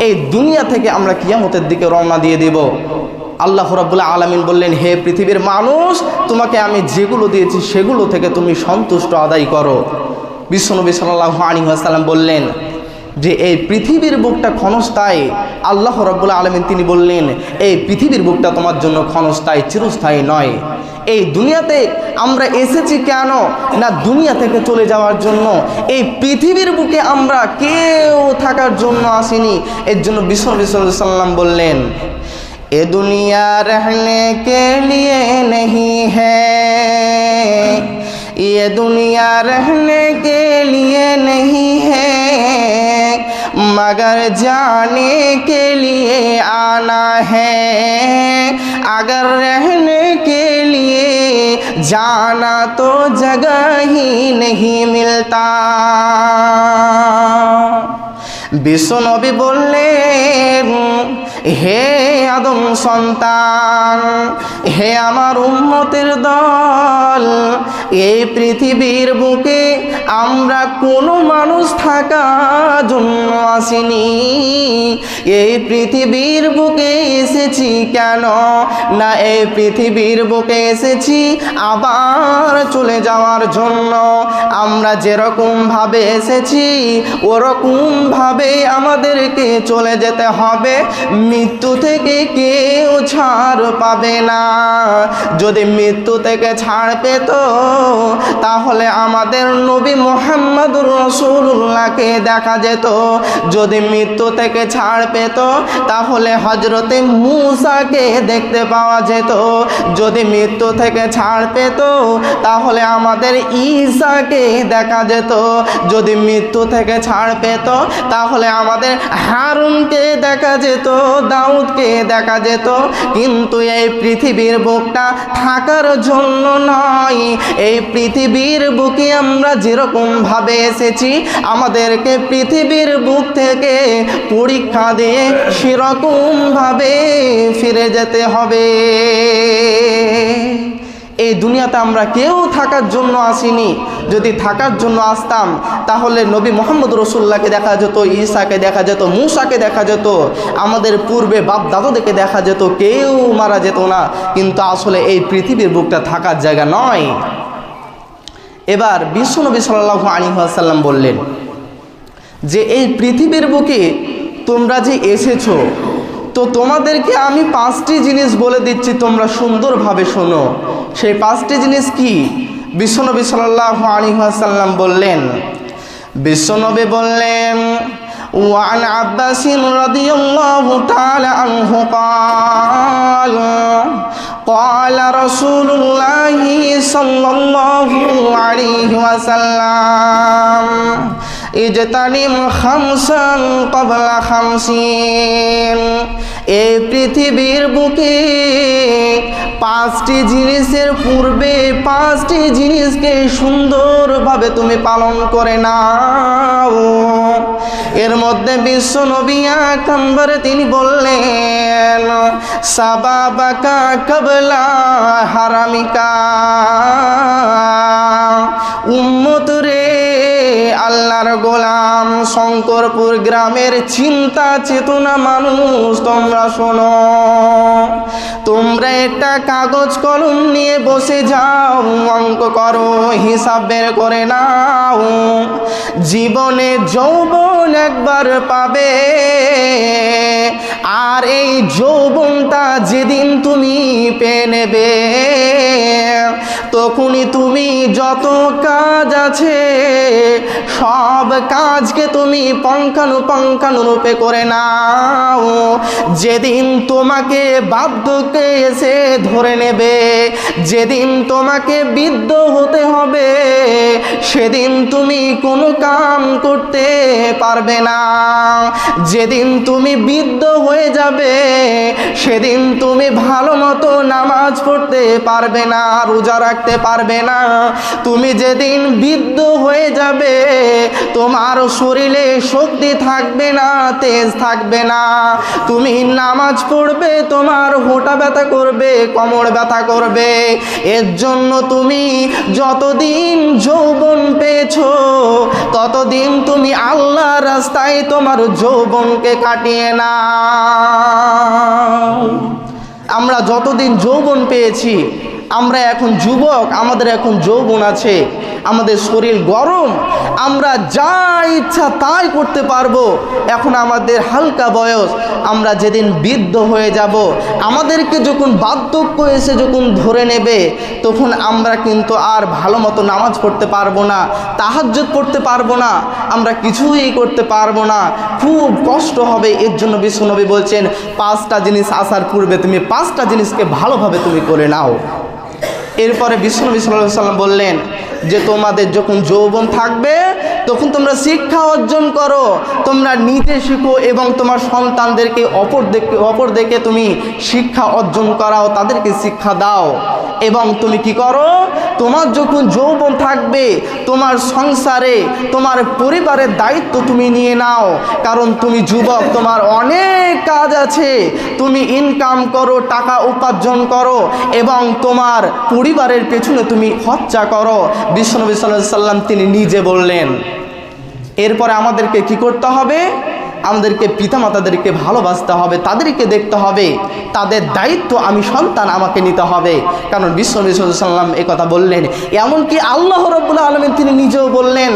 এই দুনিয়া থেকে আমরা কিয়ামতের দিকে রওনা দিয়ে দেব। আল্লাহ রাবুল্লাহ আলমিন বললেন, হে পৃথিবীর মানুষ, তোমাকে আমি যেগুলো দিয়েছি সেগুলো থেকে তুমি সন্তুষ্ট আদায় করো। বিশ্বনবী সাল্লাহ আলী আসালাম বললেন যে এই পৃথিবীর বুকটা ক্ষণস্থায়ী আল্লাহ রব্বুল্লাহ আলমিন তিনি বললেন এই পৃথিবীর বুকটা তোমার জন্য ক্ষণস্থায়ী চিরস্থায়ী নয় এই দুনিয়াতে আমরা এসেছি কেন না দুনিয়া থেকে চলে যাওয়ার জন্য এই পৃথিবীর বুকে আমরা কেউ থাকার জন্য আসিনি এর জন্য বিশ্ব সাল্লাম বললেন এ দুনিয়া রহনে কে লিয়ে नहीं है ये दुनिया रहने के लिए नहीं है मगर जाने के लिए आना है अगर रहने के लिए जाना तो जगह ही नहीं मिलता বিশ্বনবী বললেন হে আদম সন্তান, হে আমার উন্মতের দল, এই পৃথিবীর বুকে আমরা কোনো মানুষ থাকার জন্য আসিনি। এই পৃথিবীর বুকে এসেছি কেন? না, এই পৃথিবীর বুকে এসেছি আবার চলে যাওয়ার জন্য। আমরা যেরকম ভাবে এসেছি, ওরকম ভাবে আমাদেরকে চলে যেতে হবে। মৃত্যু থেকে কেউ ছাড় পাবে না। যদি মৃত্যু থেকে ছাড় পেত, তাহলে আমাদের নবী মোহাম্মদ রসুল্লাহকে দেখা যেত। যদি মৃত্যু থেকে ছাড় পেত, তাহলে হজরতে মুসাকে দেখতে পাওয়া যেত। যদি মৃত্যু থেকে ছাড় পেত, তাহলে আমাদের ঈসাকে দেখা যেত। যদি মৃত্যু থেকে ছাড় পেত, তাহলে আমাদের হারুনকে দেখা যেত। দাউদকে দেখা যেত। কিন্তু এই পৃথিবীর বুকটা থাকার জন্য নয়। এই পৃথিবীর বুকে আমরা যেরকমভাবে এসেছি, আমাদেরকে পৃথিবীর বুক থেকে পরীক্ষা দিয়ে সেরকমভাবে ফিরে যেতে হবে। এই দুনিয়াতে আমরা কেউ থাকার জন্য আসিনি। যদি থাকার জন্য আসতাম, তাহলে নবী মোহাম্মদ রসুল্লাহকে দেখা যেত, ঈসাকে দেখা যেত, মূসাকে দেখা যেত। আমাদের পূর্বে বাপ দাদাদেরকে দেখা যেত, কেউ মারা যেত না। কিন্তু আসলে এই পৃথিবীর বুকটা থাকার জায়গা নয়। এবার বিশ্বনবী সাল্লাহ আলী আসাল্লাম বললেন যে, এই পৃথিবীর বুকে তোমরা যে এসেছ, তো তোমাদেরকে আমি পাঁচটি জিনিস বলে দিচ্ছি, তোমরা সুন্দরভাবে শোনো। সেই পাঁচটি জিনিস কি বিশ্বনবী সাল্লাহ আলী আসাল্লাম বললেন বিশ্বনবী বললেন وعن عباس رضي الله تعالى عنه قال قال رسول الله صلى الله عليه وسلم ইজতানিম খামসান কবলা খামসিন। এই পৃথিবীর বুকে পাঁচটি জিনিসের পূর্বে পাঁচটি জিনিসকে সুন্দরভাবে তুমি পালন করে নাও। এর মধ্যে বিশ্ব নবী আকাম্বরে তিনি বললেন, সাবাবাকা কবলা হারামিকা। উম্মতরে আল্লাহর গোলাম শঙ্করপুর গ্রামের চিন্তা চেতনা মানুষ তোমরা শোনো। তোমরা একটা কাগজ কলম নিয়ে বসে যাও, অঙ্ক করো, হিসাব বের করে নাও। জীবনে যৌবন একবার পাবে, আর এই যৌবনটা যেদিন তুমি পেয়ে নেবে, তখনই তুমি যত কাজ আছে, সব কাজকে তুমি পঙ্কানুপঙ্কানুরূপে করে নাও। যেদিন তোমাকে বাধ্যকে এসে ধরে নেবে। যেদিন তোমাকে বিদ্ধ হতে হবে, সেদিন তুমি কোনো কাম করতে পারবে না। যেদিন তুমি বিদ্ধ হয়ে যাবে, সেদিন তুমি ভালো মতো নামাজ পড়তে পারবে না, রোজা রাখতে পারবে না। তুমি যেদিন বৃদ্ধ হয়ে যাবে, তোমার শরীরে শক্তি থাকবে না, তেজ থাকবে না। তুমি নামাজ পড়বে, তোমার হোঁটা ব্যথা করবে, কোমর ব্যথা করবে। এর জন্য তুমি যতদিন যৌবন পেয়েছ, ততদিন তুমি আল্লাহ রাস্তায় তোমার যৌবনকে কাটিয়ে না আমরা যতদিন যৌবন পেয়েছি, আমরা এখন যুবক, আমাদের এখন যৌবন আছে। আমাদের শরীর গরম, আমরা যা ইচ্ছা তাই করতে পারব। এখন আমাদের হালকা বয়স, আমরা যেদিন বৃদ্ধ হয়ে যাব, আমাদেরকে যখন বার্ধক্য এসে যখন ধরে নেবে, তখন আমরা কিন্তু আর ভালো মতো নামাজ পড়তে পারব না, তাহাজ্জুদ পড়তে পারব না, আমরা কিছুই করতে পারব না। খুব কষ্ট হবে, এর জন্য বিশ্বনবী বলছেন, পাঁচটা জিনিস আসার পূর্বে তুমি পাঁচটা জিনিসকে ভালোভাবে তুমি করে নাও। এরপরে বিষ্ণু সাল্লাম বললেন যে তোমাদের যখন যৌবন থাকবে, তখন তোমরা শিক্ষা অর্জন করো। তোমরা নিজে শিখো এবং তোমার সন্তানদেরকে অপর দেখে অপর দেখে তুমি শিক্ষা অর্জন করাও, তাদেরকে শিক্ষা দাও। এবং তুমি কি করো? তোমার যখন যৌবন থাকবে, তোমার সংসারে, তোমার পরিবারের দায়িত্ব তুমি নিয়ে নাও। কারণ তুমি যুবক, তোমার অনেক কাজ আছে। তুমি ইনকাম করো, টাকা উপার্জন করো এবং তোমার পরিবারের পেছনে তুমি খরচা করো। সাল্লাহ সাল্লাম তিনি নিজে বললেন, এরপরে আমাদেরকে কি করতে হবে? আমাদেরকে, পিতামাতাদেরকে ভালোবাসতে হবে, তাদেরকে দেখতে হবে, তাদের দায়িত্ব আমি সন্তান আমাকে নিতে হবে। কারণ বিশ্ব সাল্লাম কথা বললেন। এমনকি আল্লাহ রব্বুল আলমিন তিনি নিজেও বললেন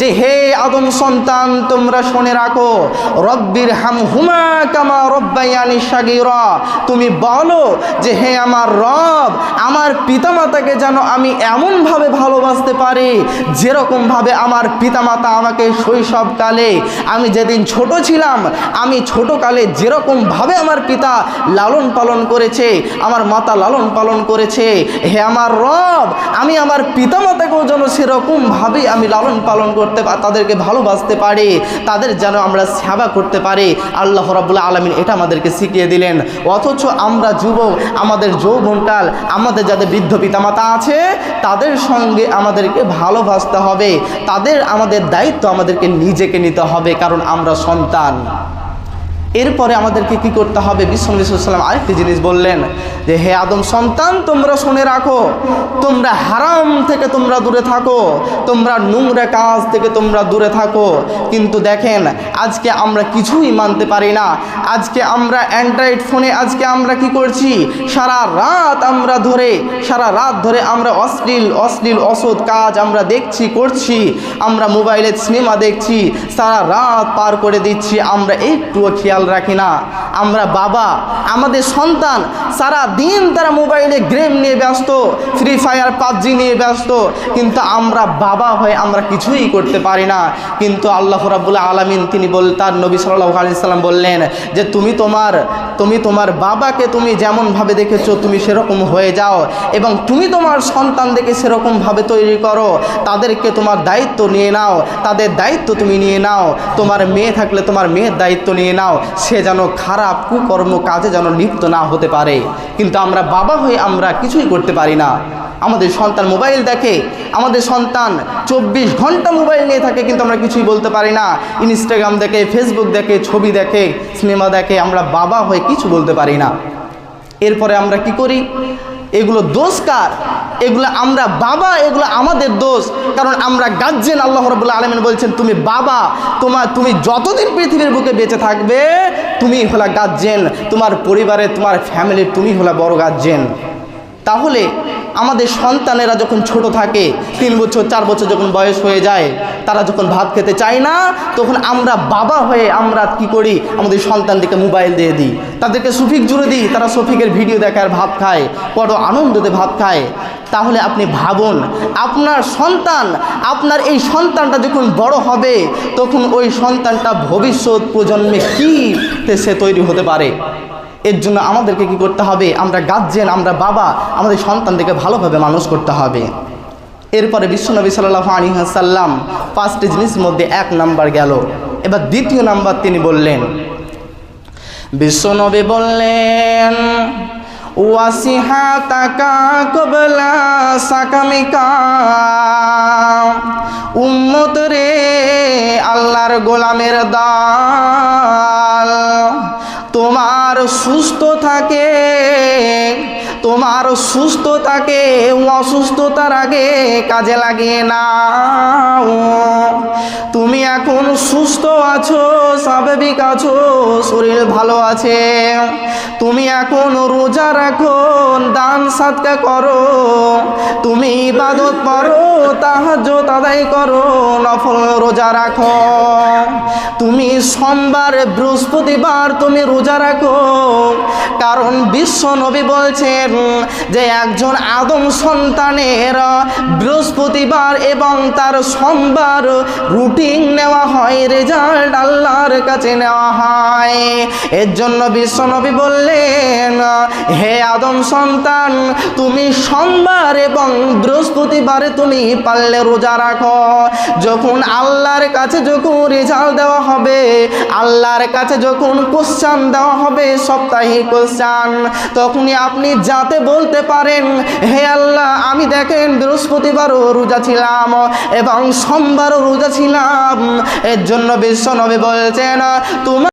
যে, হে আদম সন্তান, তোমরা শুনে রাখো, রব্বির হাম হুমা কামা রব্বাইয়ানি সাগিরা। তুমি বলো যে, হে আমার রব, আমার পিতামাতাকে যেন আমি এমনভাবে ভালোবাসতে পারি, যেরকমভাবে আমার পিতামাতা আমাকে শৈশবকালে, আমি যেদিন ছোট ছিলাম আমি ছোটকালে যেরকমভাবে আমার পিতা লালন পালন করেছে, আমার মাতা লালন পালন করেছে, হে আমার রব, আমি আমার পিতামাতাকেও যেন সেরকমভাবে আমি লালন পালন করতে তাদেরকে ভালোবাসতে পারি, তাদের যেন আমরা সেবা করতে পারি। আল্লাহ রাবুল্লাহ আলমিন এটা আমাদেরকে শিখিয়ে দিলেন। অথচ আমরা যুবক, আমাদের যৌবনকাল, আমাদের যাদের বৃদ্ধ পিতামাতা আছে, তাদের সঙ্গে আমাদেরকে ভালোবাসতে হবে। তাদের আমাদের দায়িত্ব আমাদেরকে নিজেকে নিতে হবে, কারণ আমরা সন্তান। সন্তান। এরপরে আমাদেরকে কি করতে হবে? বিশ্বনাম আরেকটি জিনিস বললেন যে, হে আদম সন্তান, তোমরা শুনে রাখো, তোমরা হারাম থেকে তোমরা দূরে থাকো, তোমরা নোংরা কাজ থেকে তোমরা দূরে থাকো। কিন্তু দেখেন, আজকে আমরা কিছুই মানতে পারি না। আজকে আমরা অ্যান্ড্রয়েড ফোনে আজকে আমরা কি করছি? সারা রাত আমরা ধরে, সারা রাত ধরে আমরা অশ্লীল অশ্লীল, অসৎ কাজ আমরা দেখছি, করছি। আমরা মোবাইলে সিনেমা দেখছি, সারা রাত পার করে দিচ্ছি। আমরা একটুও খেয়াল রাখি না। আমরা বাবা, আমাদের সন্তান সারা দিন তারা মোবাইলে গেম নিয়ে ব্যস্ত ফ্রি ফায়ার পাবজি নিয়ে ব্যস্ত। কিন্তু আমরা বাবা হয়ে আমরা কিছুই করতে পারি না। কিন্তু আল্লাহ রাবুল্লাহ আলমিন তিনি বল, তার নবী সাল্লাহ আলি সাল্লাম বললেন যে, তুমি তোমার তুমি তোমার বাবাকে তুমি যেমনভাবে দেখেছ তুমি সেরকম হয়ে যাও এবং তুমি তোমার সন্তান সন্তানদেরকে সেরকমভাবে তৈরি করো, তাদেরকে তোমার দায়িত্ব নিয়ে নাও, তাদের দায়িত্ব তুমি নিয়ে নাও, তোমার মেয়ে থাকলে তোমার মেয়ের দায়িত্ব নিয়ে নাও, সে যেন খারাপ কুকর্ম কাজে যেন লিপ্ত না হতে পারে। কিন্তু আমরা বাবা হয়ে আমরা কিছুই করতে পারি না। আমাদের সন্তান মোবাইল দেখে, আমাদের সন্তান চব্বিশ ঘণ্টা মোবাইল নিয়ে থাকে কিন্তু আমরা কিছুই বলতে পারি না। ইনস্টাগ্রাম দেখে ফেসবুক দেখে, ছবি দেখে সিনেমা দেখে আমরা বাবা হয়ে কিছু বলতে পারি না। এরপরে আমরা কি করি? এগুলো দোষ কার? এগুলো আমরা বাবা, এগুলো আমাদের দোষ। কারণ আমরা গার্জেন আল্লাহ রবুল্লা আলমিন বলছেন, তুমি বাবা তোমার তুমি যতদিন পৃথিবীর বুকে বেঁচে থাকবে, তুমি হলা গার্জেন তোমার পরিবারের তোমার ফ্যামিলির তুমি হলা বড় গার্জেন তাহলে আমাদের সন্তানেরা যখন ছোট থাকে, তিন বছর, চার বছর যখন বয়স হয়ে যায়, তারা যখন ভাত খেতে চায় না, তখন আমরা বাবা হয়ে আমরা কি করি? আমাদের সন্তানদেরকে মোবাইল দিয়ে দিই। তাদেরকে সফিক জুড়ে দিই। তারা সফিকের ভিডিও দেখার ভাত খায়, বড় আনন্দতে ভাত খায়। তাহলে আপনি ভাবুন, আপনার সন্তান, আপনার এই সন্তানটা যখন বড় হবে, তখন ওই সন্তানটা ভবিষ্যৎ প্রজন্মে কী সে তৈরি হতে পারে? এর জন্য আমাদেরকে কি করতে হবে? আমরা গার্জেন আমরা বাবা, আমাদের সন্তানদেরকে ভালোভাবে মানুষ করতে হবে। এরপরে বিশ্বনবী সাল্লাহ আলী সাল্লাম পাঁচটি জিনিসের মধ্যে এক নাম্বার গেল। এবার দ্বিতীয় নাম্বার তিনি বললেন বিশ্বনবী বললেন ওয়াসিহাতাকা কবলা সাকামিকা, উম্মত রে, আল্লাহর গোলামের তোমার সুস্থ থাকে। তোমার সুস্থতাকে অসুস্থতার আগে কাজে লাগিয়ে নাও। তুমি এখন সুস্থ আছো, স্বাভাবিক আছো, শরীর ভালো আছে। তুমি এখন রোজা রাখো, দান সাদকা করো। তুমি ইবাদত করো তাহাজ আদায় করো, নফল রোজা রাখো। তুমি সোমবার, বৃহস্পতিবার তুমি রোজা রাখো। কারণ বিশ্ব নবী বলছেন যে একজন আদম সন্তানের বৃহস্পতিবার এবং তার সোমবার রুটিন নেওয়া হয়, রেজাল্ট আল্লাহর কাছে নেওয়া হয়। এর জন্য বিশ্বনবী বললেন, হে আদম সন্তান, তুমি সোমবার এবং বৃহস্পতিবারে তুমি পারলে রোজা রাখো। যখন আল্লাহর কাছে যখন রেজাল্ট দেওয়া হবে, আল্লাহর কাছে যখন কোশ্চান দেওয়া হবে সপ্তাহে কোশ্চান তখনই আপনি যাতে বলতে পারেন, হে আল্লাহ, আমি দেখেন বৃহস্পতিবারও রোজা ছিলাম এবং সোমবারও রোজা ছিলাম। এর জন্য বিশ্ব নবী বলছেন, তোমার